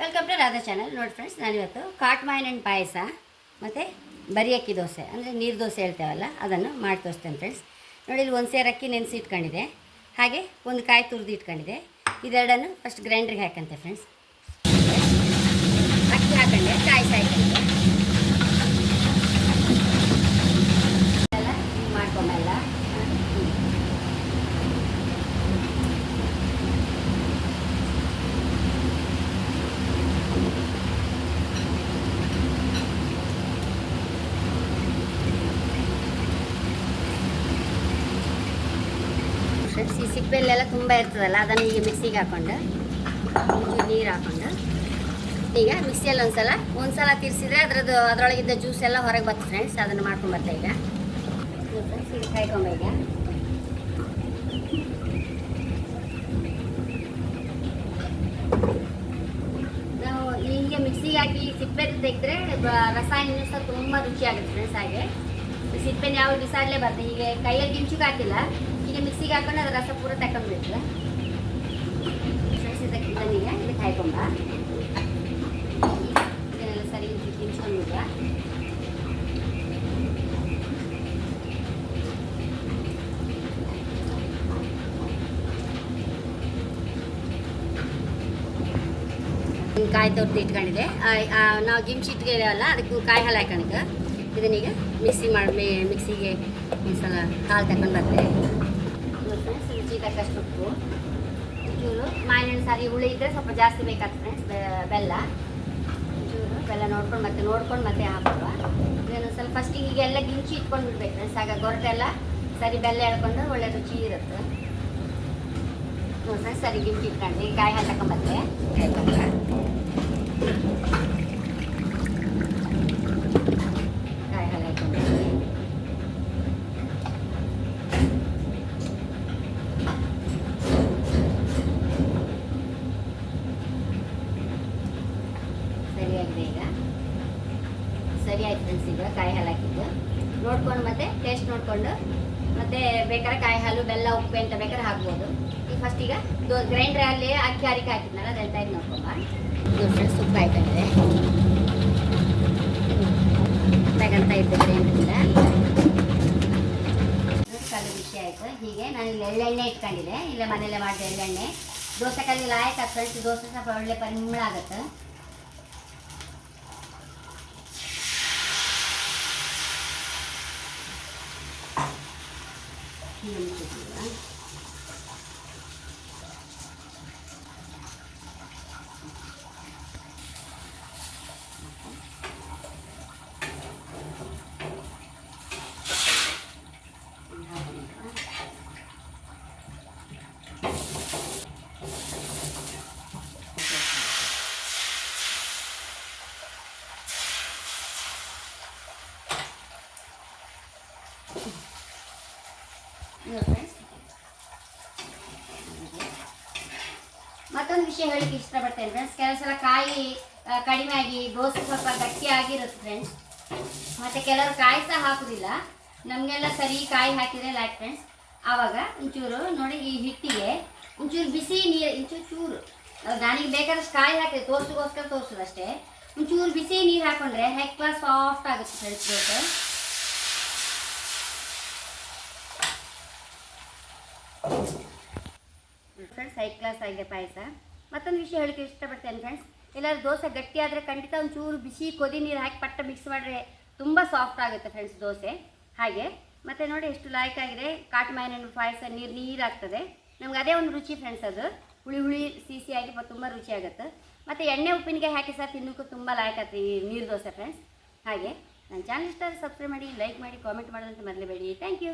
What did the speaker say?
Welcome to Radha channel ನೋಡಿ friends ನಾನಿವತ್ತು ಕಾಟ್ ಮಾವಿನ ಆ್ಯಂಡ್ ಪಾಯಸ, ಮತ್ತು ಬರಿ ಅಕ್ಕಿ ದೋಸೆ, ಅಂದರೆ ನೀರು ದೋಸೆ ಹೇಳ್ತೇವಲ್ಲ, ಅದನ್ನು ಮಾಡಿ ತೋರಿಸ್ತೇನೆ ಫ್ರೆಂಡ್ಸ್ ನೋಡಿ, ಇಲ್ಲಿ ಒಂದು ಸೇರು ಅಕ್ಕಿ ನೆನೆಸಿ ಇಟ್ಕೊಂಡಿದೆ ಹಾಗೆ ಒಂದು ಕಾಯಿ ತುರಿದು ಇಟ್ಕೊಂಡಿದೆ. ಇದೆರಡನ್ನು ಫಸ್ಟ್ ಗ್ರೈಂಡ್ರಿಗೆ ಹಾಕಂತೆ ಫ್ರೆಂಡ್ಸ್ ಅಕ್ಕಿ ಹಾಕೊಂಡೆ, ಕಾಯಿ ಸಾಯ್ಕೊಂಡೆ ಎಲ್ಲ ಹಿಂಗೆ ಮಾಡ್ಕೊಂಬಲ್ಲ ಫ್ರೆಂಡ್ಸ್ ಈ ಸಿಪ್ಪೆಲ್ಲೆಲ್ಲ ತುಂಬ ಇರ್ತದಲ್ಲ, ಅದನ್ನು ಈಗ ಮಿಕ್ಸಿಗೆ ಹಾಕ್ಕೊಂಡು ನೀರು ಹಾಕ್ಕೊಂಡು ಈಗ ಮಿಕ್ಸಿಯಲ್ಲಿ ಒಂದು ಸಲ ಒಂದು ಸಲ ತಿರ್ಸಿದ್ರೆ ಅದ್ರದ್ದು, ಅದರೊಳಗಿದ್ದ ಜ್ಯೂಸ್ ಎಲ್ಲ ಹೊರಗೆ ಬರ್ತದೆ ಫ್ರೆಂಡ್ಸ್ ಅದನ್ನು ಮಾಡ್ಕೊಂಬರ್ತೆ ಈಗ. ಕಾಯ್ಕೊಂಬ ಈಗ. ನಾವು ಹೀಗೆ ಮಿಕ್ಸಿಗೆ ಹಾಕಿ ಸಿಪ್ಪೆ ತೆಗೆದ್ರೆ ರಸಾಯನ ಸಹ ತುಂಬ ರುಚಿಯಾಗುತ್ತೆ ಫ್ರೆಂಡ್ಸ್ ಹಾಗೆ. ಸಿಪ್ಪೆನ ಯಾವ ಬರ್ತದೆ ಹೀಗೆ ಕೈಯಲ್ಲಿ ಗಿಂಚುಗೆ ಹಾಕಿಲ್ಲ. ಹೀಗೆ ಮಿಕ್ಸಿಗೆ ಹಾಕೊಂಡು ಅದು ರಸ ಪೂರ ತಗೊಂಡ್ಬಿಡ್ತದೆ ಇದಕ್ಕೆ ಇದನ್ನೆಲ್ಲ ಸರಿ ಕಾಯಿ ತೊರ್ದು ಇಟ್ಕೊಂಡಿದೆ ನಾವು ಗಿಮ್ಸಿಟ್ಗೆ ಅಲ್ಲ ಅದಕ್ಕೆ ಕಾಯಿ ಹಾಲು ಹಾಕೊಂಡಿದ್ದೆ ಇದನ್ನೀಗ ಮಿಕ್ಸಿ ಮಾಡಿ ಮಿಕ್ಸಿಗೆ ಒಂದ್ಸಲ ಹಾಲು ತಗೊಂಡು ಬರ್ತೇವೆ. ರುಚಿ ಚೂರು ಮಾವಿನ ಸಾರಿ ಹುಳಿ ಇದ್ದರೆ ಸ್ವಲ್ಪ ಜಾಸ್ತಿ ಬೇಕಾಗ್ತದೆ ಫ್ರೆಂಡ್ಸ್ ಬೆಲ್ಲ. ಚೂರು ಬೆಲ್ಲ ನೋಡ್ಕೊಂಡು ಮತ್ತೆ ನೋಡ್ಕೊಂಡು ಮತ್ತೆ ಹಾಕುವ ಇದನ್ನು ಸ್ವಲ್ಪ ಫಸ್ಟಿಗೆ ಹೀಗೆಲ್ಲ ಗಿಂಚಿ ಇಟ್ಕೊಂಡು ಬಿಡ್ಬೇಕು ಫ್ರೆಂಡ್ಸ್ ಆಗ ಗೊರಟೆಲ್ಲ ಸರಿ ಬೆಲ್ಲ ಎಳ್ಕೊಂಡು ಒಳ್ಳೆ ರುಚಿ ಇರುತ್ತೆ ನೋಡಿ ಸರಿ ಗಿಂಚಿ ಇಟ್ಕೊಂಡು. ಕಾಯಿ ಹಾಲು ತಗೊಂಬತ್ತೆ ಕಾಯಿ ಪಲ್ಯ ಕಾಯಿ ಹಾಲು ಹಾಕೊಂಡ್ಬಿಡ್ತೀನಿ ಸರಿಯಾಗಿದೆ ಈಗ ಸರಿ ಆಯ್ತು ಫ್ರೆಂಡ್ಸ್ ಈಗ ಕಾಯಿ ಹಾಲು ಹಾಕಿದ್ದು ನೋಡ್ಕೊಂಡು ಮತ್ತೆ ಟೇಸ್ಟ್ ನೋಡಿಕೊಂಡು ಮತ್ತೆ ಬೇಕಾದ್ರೆ ಕಾಯಿ ಹಾಲು ಬೆಲ್ಲ ಉಪ್ಪು ಅಂತ ಬೇಕಾದ್ರೆ ಹಾಕ್ಬೋದು. ಈಗ ಫಸ್ಟ್ ಈಗ ಗ್ರೈಂಡ್ರ್ ಅಲ್ಲಿ ಅಕ್ಕಿ ಹಾರಿಕೆ ಹಾಕಿದ್ನಲ್ಲ ಅದೆಲ್ಲ ಟೈಮ್ ನೋಡ್ಕೊಂಬ ಇದು ಫ್ರೆಂಡ್ಸ್ ಉಪ್ಪು ಹಾಕೊಂಡಿದೆ ತಗೊಂತ ಇದ್ದೆ ಗ್ರೈಂಡ್ರಿಂದ ಕಲ್ಲು ಬಿಸಿ ಆಯಿತು. ಹೀಗೆ ನಾನು ಇಲ್ಲಿ ಎಳ್ಳೆಣ್ಣೆ ಇಟ್ಕೊಂಡಿದ್ದೆ. ಇಲ್ಲೇ ಮನೆಯಲ್ಲೇ ಮಾಡಿದೆ ಎಳ್ಳೆಣ್ಣೆ. ದೋಸೆ ಕಲ್ಲಿ ಲಾಯಕ್ ಫ್ರೆಂಡ್ಸ್ ದೋಸೆ ಸ್ವಲ್ಪ ಒಳ್ಳೆ ಪರಿಮಳ ಆಗುತ್ತೆ. ಹೀಗೆ ಮುಚ್ಚಿದ್ದೀವಿ. ನೋಡಿ friends. ಮತ್ತೊಂದು ವಿಷಯ ಹೇಳಿಕ್ಕೆ ಇಷ್ಟಪಡ್ತೇನೆ ಫ್ರೆಂಡ್ಸ್ ಕೆಲವು ಸಲ ಕಾಯಿ ಕಡಿಮೆ ಆಗಿ, ದೋಸೆ ಸ್ವಲ್ಪ ಗಟ್ಟಿ ಆಗಿರುತ್ತೆ ಫ್ರೆಂಡ್ಸ್ ಮತ್ತೆ ಕೆಲವರು ಕಾಯಿ ಸಹ ಹಾಕೋದಿಲ್ಲ. ನಮಗೆಲ್ಲ ಸರಿ ಕಾಯಿ ಹಾಕಿದ್ರೆ ಲೈಕ್ ಫ್ರೆಂಡ್ಸ್ ಆವಾಗ ಒಂಚೂರು ನೋಡಿ ಈ ಹಿಟ್ಟಿಗೆ ಒಂಚೂರು ಬಿಸಿ ನೀರು, ಒಂಚೂರು ಚೂರು. ನನಗೆ ಬೇಕಾದಷ್ಟು ಕಾಯಿ ಹಾಕಿದೆ ತೋರ್ಸಿಗೋಸ್ಕರ ತೋರಿಸೋದು ಅಷ್ಟೇ ಒಂಚೂರು ಬಿಸಿ ನೀರು ಹಾಕೊಂಡ್ರೆ ಹೆಕ್ಲ ಸಾಫ್ಟ್ ಆಗುತ್ತೆ friends dosa friends high class ಆಗಿದೆ ಪಾಯಸ. ಮತ್ತೊಂದು ವಿಷಯ ಹೇಳಕ್ಕೆ ಇಷ್ಟಪಡ್ತೇನೆ ಫ್ರೆಂಡ್ಸ್ ಎಲ್ಲಾದ್ರೂ ದೋಸೆ ಗಟ್ಟಿ ಆದರೆ ಖಂಡಿತ ಒಂಚೂರು ಬಿಸಿ ಕೊದಿ ನೀರು ಹಾಕಿ ಪಟ್ಟ ಮಿಕ್ಸ್ ಮಾಡಿದ್ರೆ ತುಂಬ ಸಾಫ್ಟ್ ಆಗುತ್ತೆ ಫ್ರೆಂಡ್ಸ್ ದೋಸೆ. ಹಾಗೆ, ಮತ್ತು ನೋಡಿ ಎಷ್ಟು ಲಾಯಕ್ ಆಗಿದೆ. ಕಾಟು ಮಾಯನ ಪಾಯಸ ನೀರು ನೀರಾಗ್ತದೆ. ನಮ್ಗೆ ಅದೇ ಒಂದು ರುಚಿ ಫ್ರೆಂಡ್ಸ್ ಅದು. ಹುಳಿ ಹುಳಿ ಸಿಹಿಯಾಗಿ ತುಂಬ ರುಚಿ ಆಗುತ್ತೆ. ಮತ್ತು ಎಣ್ಣೆ ಉಪ್ಪಿನಕಾಯಿ ಹಾಕಿ ಸಹ ತಿನ್ನೋಕ್ಕೂ ತುಂಬ ಲಾಯಕ್ ಆಗ್ತದೆ ಈ ನೀರು ದೋಸೆ ಫ್ರೆಂಡ್ಸ್ ಹಾಗೆ, ನನ್ನ ಚಾನಲ್ ಇಷ್ಟ ಸಬ್ಸ್ಕ್ರೈಬ್ ಮಾಡಿ ಲೈಕ್ ಮಾಡಿ ಕಾಮೆಂಟ್ ಮಾಡೋದಂತ ಮರಲೇಬೇಡಿ. Thank you